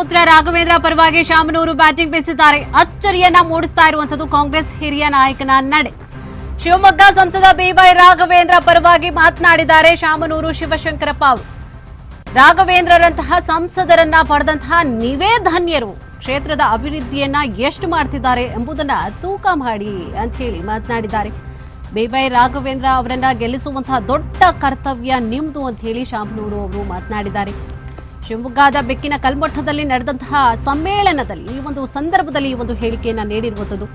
ಪುತ್ರ ರಾಘವೇಂದ್ರ ಪರವಾಗಿ ಶಾಮನೂರು ಬ್ಯಾಟಿಂಗ್ ಬೀಸಿದ್ದಾರೆ. ಅಚ್ಚರಿಯನ್ನ ಮೂಡಿಸ್ತಾ ಇರುವಂತದ್ದು ಕಾಂಗ್ರೆಸ್ ಹಿರಿಯ ನಾಯಕನ ನಡೆ. ಶಿವಮೊಗ್ಗ ಸಂಸದ ಬಿವೈ ರಾಘವೇಂದ್ರ ಪರವಾಗಿ ಮಾತನಾಡಿದ್ದಾರೆ ಶಾಮನೂರು ಶಿವಶಂಕರಪ್ಪ ಅವರು. ರಾಘವೇಂದ್ರರಂತಹ ಸಂಸದರನ್ನ ಪಡೆದಂತಹ ನೀವೇ ಧನ್ಯರು. ಕ್ಷೇತ್ರದ ಅಭಿವೃದ್ಧಿಯನ್ನ ಎಷ್ಟು ಮಾಡ್ತಿದ್ದಾರೆ ಎಂಬುದನ್ನ ತೂಕ ಮಾಡಿ ಅಂತ ಹೇಳಿ ಮಾತನಾಡಿದ್ದಾರೆ. ಬೇಬೈ ರಾಘವೇಂದ್ರ ಅವರನ್ನ ಗೆಲ್ಲಿಸುವಂತಹ ದೊಡ್ಡ ಕರ್ತವ್ಯ ನಿಮ್ದು ಅಂತ ಹೇಳಿ ಶಾಮನೂರು ಅವರು ಮಾತನಾಡಿದ್ದಾರೆ. ಶಿವಮೊಗ್ಗದ ಬೆಕ್ಕಿನ ಕಲ್ಮಠದಲ್ಲಿ ನಡೆದಂತಹ ಸಮ್ಮೇಳನದಲ್ಲಿ ಈ ಒಂದು ಸಂದರ್ಭದಲ್ಲಿ ಈ ಒಂದು ಹೇಳಿಕೆಯನ್ನು ನೀಡಿರುವಂಥದ್ದು.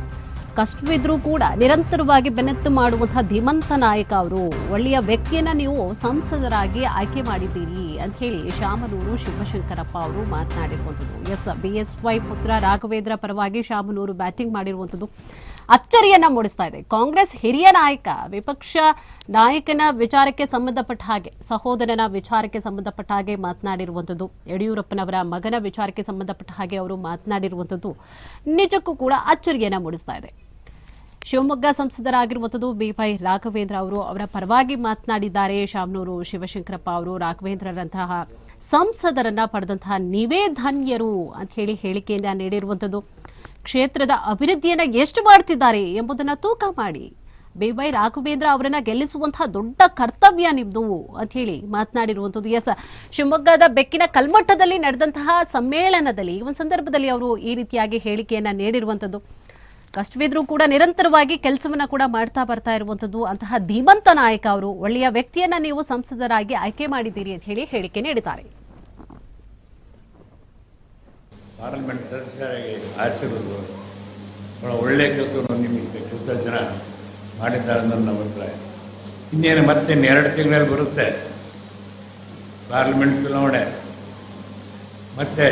ಕಷ್ಟವಿದ್ರೂ ಕೂಡ ನಿರಂತರವಾಗಿ ಬೆನ್ನತ್ತು ಮಾಡುವಂತಹ ಧೀಮಂತ ನಾಯಕ ಅವರು, ಒಳ್ಳೆಯ ವ್ಯಕ್ತಿಯನ್ನು ನೀವು ಸಂಸದರಾಗಿ ಆಯ್ಕೆ ಮಾಡಿದ್ದೀರಿ ಅಂತ ಹೇಳಿ ಶಾಮನೂರು ಶಿವಶಂಕರಪ್ಪ ಅವರು ಮಾತನಾಡಿರುವಂಥದ್ದು. ಎಸ್, ಬಿ, ಎಸ್, ವೈ ಪುತ್ರ ರಾಘವೇಂದ್ರ ಪರವಾಗಿ ಶಾಮನೂರು ಬ್ಯಾಟಿಂಗ್ ಮಾಡಿರುವಂಥದ್ದು. ಅಚ್ಚರಿಯನ್ನ ಮೂಡಿಸ್ತಾ ಇದೆ. ಕಾಂಗ್ರೆಸ್ ಹಿರಿಯ ನಾಯಕ, ವಿಪಕ್ಷ ನಾಯಕನ ವಿಚಾರಕ್ಕೆ ಸಂಬಂಧಪಟ್ಟ ಹಾಗೆ, ಸಹೋದರನ ವಿಚಾರಕ್ಕೆ ಸಂಬಂಧಪಟ್ಟ ಹಾಗೆ ಮಾತನಾಡಿರುವಂಥದ್ದು. ಯಡಿಯೂರಪ್ಪನವರ ಮಗನ ವಿಚಾರಕ್ಕೆ ಸಂಬಂಧಪಟ್ಟ ಹಾಗೆ ಅವರು ಮಾತನಾಡಿರುವಂಥದ್ದು ನಿಜಕ್ಕೂ ಕೂಡ ಅಚ್ಚರಿಯನ್ನ ಮೂಡಿಸ್ತಾ ಇದೆ. ಶಿವಮೊಗ್ಗ ಸಂಸದರಾಗಿರುವಂಥದ್ದು ಬಿವೈ ರಾಘವೇಂದ್ರ ಅವರು ಅವರ ಪರವಾಗಿ ಮಾತನಾಡಿದ್ದಾರೆ. ಶಾಮನೂರು ಶಿವಶಂಕರಪ್ಪ ಅವರು ರಾಘವೇಂದ್ರರಂತಹ ಸಂಸದರನ್ನ ಪಡೆದಂತಹ ನೀವೇ ಧನ್ಯರು ಅಂತ ಹೇಳಿ ಹೇಳಿಕೆಯನ್ನ ನೀಡಿರುವಂಥದ್ದು. ಕ್ಷೇತ್ರದ ಅಭಿವೃದ್ಧಿಯನ್ನು ಎಷ್ಟು ಮಾಡ್ತಿದ್ದಾರೆ ಎಂಬುದನ್ನು ತೂಕ ಮಾಡಿ. ಬಿವೈ ರಾಘವೇಂದ್ರ ಅವರನ್ನ ಗೆಲ್ಲಿಸುವಂತಹ ದೊಡ್ಡ ಕರ್ತವ್ಯ ನಿಮ್ದು ಅಂತ ಹೇಳಿ ಮಾತನಾಡಿರುವಂಥದ್ದು. ಎಸ್ ಶಿವಮೊಗ್ಗದ ಬೆಕ್ಕಿನ ಕಲ್ಮಟ್ಟದಲ್ಲಿ ನಡೆದಂತಹ ಸಮ್ಮೇಳನದಲ್ಲಿ ಈ ಒಂದು ಸಂದರ್ಭದಲ್ಲಿ ಅವರು ಈ ರೀತಿಯಾಗಿ ಹೇಳಿಕೆಯನ್ನ ನೀಡಿರುವಂಥದ್ದು. ಕಷ್ಟವಿದ್ರೂ ಕೂಡ ನಿರಂತರವಾಗಿ ಕೆಲಸವನ್ನ ಕೂಡ ಮಾಡ್ತಾ ಬರ್ತಾ ಇರುವಂಥದ್ದು. ಅಂತಹ ಧೀಮಂತ ನಾಯಕ ಅವರು ಒಳ್ಳೆಯ ವ್ಯಕ್ತಿಯನ್ನ ನೀವು ಸಂಸದರಾಗಿ ಆಯ್ಕೆ ಮಾಡಿದ್ದೀರಿ ಅಂತ ಹೇಳಿ ಹೇಳಿಕೆ ನೀಡಿದ್ದಾರೆ. ಪಾರ್ಲಿಮೆಂಟ್ ಸದಸ್ಯರಾಗಿ ಆರಿಸಿರೋದು ಭಾಳ ಒಳ್ಳೆಯ ಕೆಲಸವನ್ನು ನಿಮಗೆ ಕೆಲಸ ಜನ ಮಾಡಿದ್ದಾರೆ ನಮ್ಮ ಅಭಿಪ್ರಾಯ. ಇನ್ನೇನು ಮತ್ತೆ ಎರಡು ತಿಂಗಳಲ್ಲಿ ಬರುತ್ತೆ ಪಾರ್ಲಿಮೆಂಟ್ ಚುನಾವಣೆ. ಮತ್ತೆ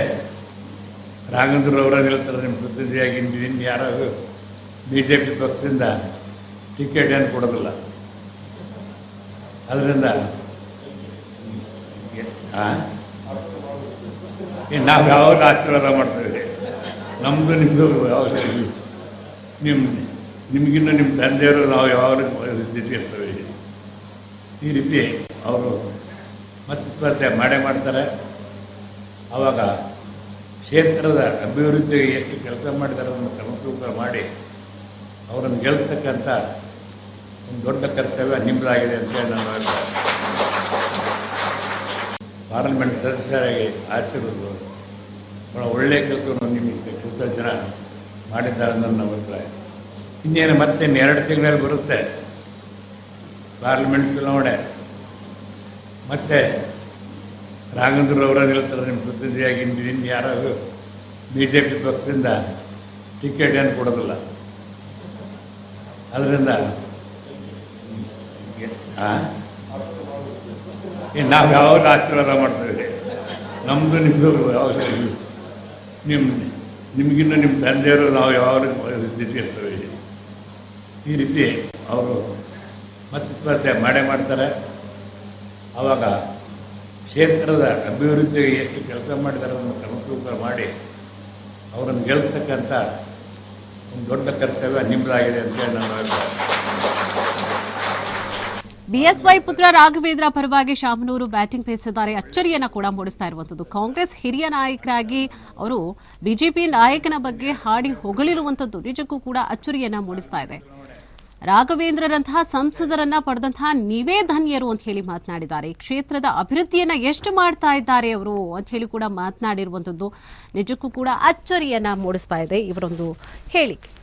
ರಾಘವೇಂದ್ರವರ ನಿಲ್ತಾರೆ ನಿಮ್ಮ ಪ್ರತಿನಿಧಿಯಾಗಿ ಇನ್ನು ಯಾರಾದರೂ ಬಿ ಜೆ ಪಿ ಪಕ್ಷದಿಂದ ಟಿಕೆಟ್ ಏನು ಕೊಡೋದಿಲ್ಲ. ಅದರಿಂದ ಹಾಂ ಏ, ನಾವು ಯಾವಾಗ ಆಶೀರ್ವಾದ ಮಾಡ್ತೇವೆ ನಮ್ಮದು ನಿಮ್ಮದು ಯಾವ ನಿಮ್ಮ ನಿಮಗಿನ್ನ ನಿಮ್ಮ ತಂದೆಯವರು ನಾವು ಯಾವಾಗ ಅಂತ ಇರ್ತೇವೆ. ಈ ರೀತಿ ಅವರು ಮತ್ತೆ ಮಾಡೇ ಮಾಡ್ತಾರೆ. ಆವಾಗ ಕ್ಷೇತ್ರದ ಅಭಿವೃದ್ಧಿಗೆ ಎಷ್ಟು ಕೆಲಸ ಮಾಡಿದ್ದಾರೆ ಅದನ್ನು ಸಮತೂಕ ಮಾಡಿ ಅವರನ್ನು ಗೆಲ್ಲಿಸ್ತಕ್ಕಂಥ ಒಂದು ದೊಡ್ಡ ಕರ್ತವ್ಯ ನಿಮ್ಮದಾಗಿದೆ ಅಂತ ನಾನು ಅಭಿಪ್ರಾಯ ಪಾರ್ಲಿಮೆಂಟ್ ಸದಸ್ಯರಾಗಿ ಆರಿಸಿರೋದು ಭಾಳ ಒಳ್ಳೆಯ ಕೆಲಸವನ್ನು ನಿಮಗೆ ಕೆಲಸ ಜನ ಮಾಡಿದ್ದಾರೆ ನನ್ನ ಅಭಿಪ್ರಾಯ. ಇನ್ನೇನು ಮತ್ತೆ ಎರಡು ತಿಂಗಳಲ್ಲಿ ಬರುತ್ತೆ ಪಾರ್ಲಿಮೆಂಟ್ ಚುನಾವಣೆ. ಮತ್ತೆ ರಾಘವೇಂದ್ರವರ ನಿಲ್ತಾರೆ ನಿಮ್ಮ ಪ್ರತಿನಿಧಿಯಾಗಿ ಇನ್ನು ಯಾರಾದರೂ ಯಾರೋ ಬಿ ಜೆ ಪಿ ಪಕ್ಷದಿಂದ ಟಿಕೆಟ್ ಏನು ಕೊಡೋದಿಲ್ಲ. ಅದರಿಂದ ಹಾಂ ಏ, ನಾವು ಯಾವಾಗ ಆಶೀರ್ವಾದ ಮಾಡ್ತೇವೆ ನಮ್ಮದು ನಿಮ್ಮದು ಯಾವಾಗ ನಿಮ್ಮ ನಿಮಗಿನ್ನ ನಿಮ್ಮ ತಂದೆಯವರು ನಾವು ಯಾವಾಗ ಇರ್ತೇವೆ? ಈ ರೀತಿ ಅವರು ಮತ್ತೆ ಮಾಡೇ ಮಾಡ್ತಾರೆ. ಆವಾಗ ಕ್ಷೇತ್ರದ ಅಭಿವೃದ್ಧಿಗೆ ಎಷ್ಟು ಕೆಲಸ ಮಾಡಿದ್ದಾರೆ ಅನ್ನೋ ಸಮತೂಕ ಮಾಡಿ ಅವರನ್ನು ಗೆಲ್ಲಿಸ್ತಕ್ಕಂಥ ಒಂದು ದೊಡ್ಡ ಕರ್ತವ್ಯ ನಿಮ್ಮದಾಗಿದೆ ಅಂತೇಳಿ ನಾನು ಅಭಿಪ್ರಾಯ ಬಿಎಸ್ವೈ ಪುತ್ರ ರಾಘವೇಂದ್ರ ಪರವಾಗಿ ಶಾಮನೂರು ಬ್ಯಾಟಿಂಗ್ ಪೇಸಿದ್ದಾರೆ ಅಚ್ಚರಿಯನ್ನ ಕೂಡ ಮೂಡಿಸ್ತಾ ಇರುವಂಥದ್ದು. ಕಾಂಗ್ರೆಸ್ ಹಿರಿಯ ನಾಯಕರಾಗಿ ಅವರು ಬಿಜೆಪಿ ನಾಯಕನ ಬಗ್ಗೆ ಹಾಡಿ ಹೊಗಳಿರುವಂಥದ್ದು ನಿಜಕ್ಕೂ ಕೂಡ ಅಚ್ಚರಿಯನ್ನ ಮೂಡಿಸ್ತಾ ಇದೆ. ರಾಘವೇಂದ್ರರಂತಹ ಸಂಸದರನ್ನ ಪಡೆದಂತಹ ನೀವೇ ಧನ್ಯರು ಅಂತ ಹೇಳಿ ಮಾತನಾಡಿದ್ದಾರೆ. ಕ್ಷೇತ್ರದ ಅಭಿವೃದ್ಧಿಯನ್ನ ಎಷ್ಟು ಮಾಡ್ತಾ ಇದ್ದಾರೆ ಅವರು ಅಂತ ಹೇಳಿ ಕೂಡ ಮಾತನಾಡಿರುವಂಥದ್ದು ನಿಜಕ್ಕೂ ಕೂಡ ಅಚ್ಚರಿಯನ್ನ ಮೂಡಿಸ್ತಾ ಇದೆ. ಇವರೊಂದು ಹೇಳಿಕೆ.